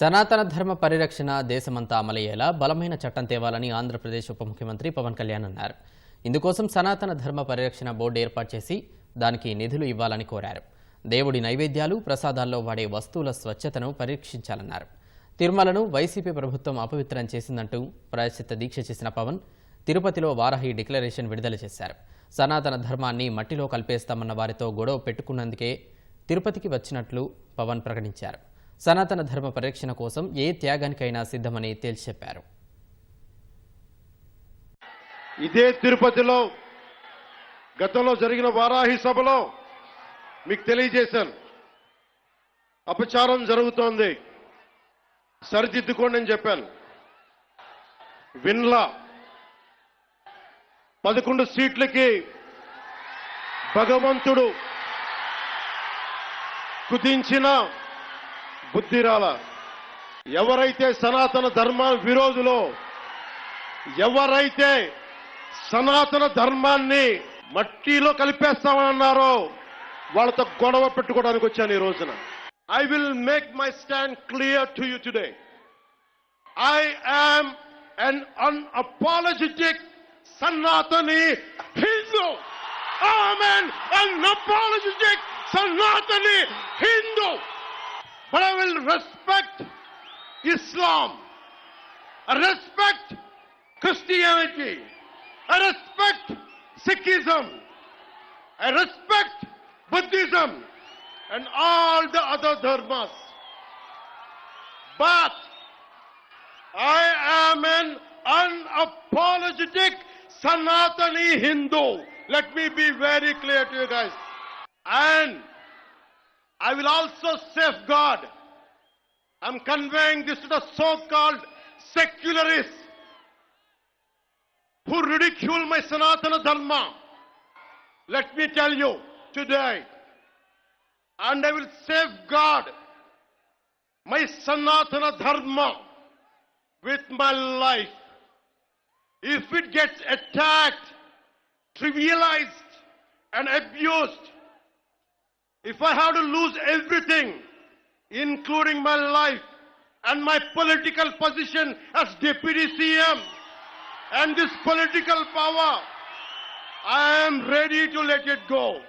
సనాతన ధర్మ పరిరక్షణ దేశమంతా అమలయ్యేలా బలమైన చట్టం తేవాలని ఆంధ్రప్రదేశ్ ఉప ముఖ్యమంత్రి పవన్ కళ్యాణ్ అన్నారు. ఇందుకోసం సనాతన ధర్మ పరిరక్షణ బోర్డు ఏర్పాటు చేసి దానికి నిధులు ఇవ్వాలని కోరారు. దేవుడి నైవేద్యాలు ప్రసాదాల్లో వాడే వస్తువుల స్వచ్ఛతను పరీక్షించాలన్నారు తిరుమలను వైసీపీ ప్రభుత్వం అపవిత్రం చేసిందంటూ ప్రాయశ్చిత్త దీక్ష చేసిన పవన్ తిరుపతిలో వారాహి డిక్లరేషన్ విడుదల చేశారు. సనాతన ధర్మాన్ని మట్టిలో కలిపేస్తామన్న వారితో గొడవ పెట్టుకున్నందుకే తిరుపతికి వచ్చినట్లు పవన్ ప్రకటించారు. సనాతన ధర్మ పరిరక్షణ కోసం ఏ త్యాగానికైనా సిద్ధమని తేల్చెప్పారు. ఇదే తిరుపతిలో గతంలో జరిగిన వారాహి సభలో మీకు తెలియజేశాను. అపచారం జరుగుతోంది. సరిదిద్దుకోండి అని చెప్పాను. విన్లా పదకొండు సీట్లకి భగవంతుడు కుదించిన బుద్ధిరాల ఎవరైతే సనాతన ధర్మ విరోధులో ఎవరైతే సనాతన ధర్మాన్ని మట్టిలో కలిపేస్తామన్నారో వాళ్ళతో గొడవ పెట్టుకోవడానికి వచ్చాను ఈ రోజున. I will make my stand clear to you today I am an unapologetic Sanatani Hindu I'm an unapologetic Sanatani Hindu But I will respect Islam. I respect Christianity. I respect Sikhism. I respect Buddhism and all the other dharmas. But I am an unapologetic Sanatani Hindu. Let me be very clear to you guys. And I will also safeguard. I'm conveying this to the so-called secularists who ridicule my Sanatana Dharma. Let me tell you today, and I will safeguard my Sanatana Dharma with my life. If it gets attacked, trivialized, and abused, if I have to lose everything, including my life and my political position as deputy CM and this political power, I am ready to let it go.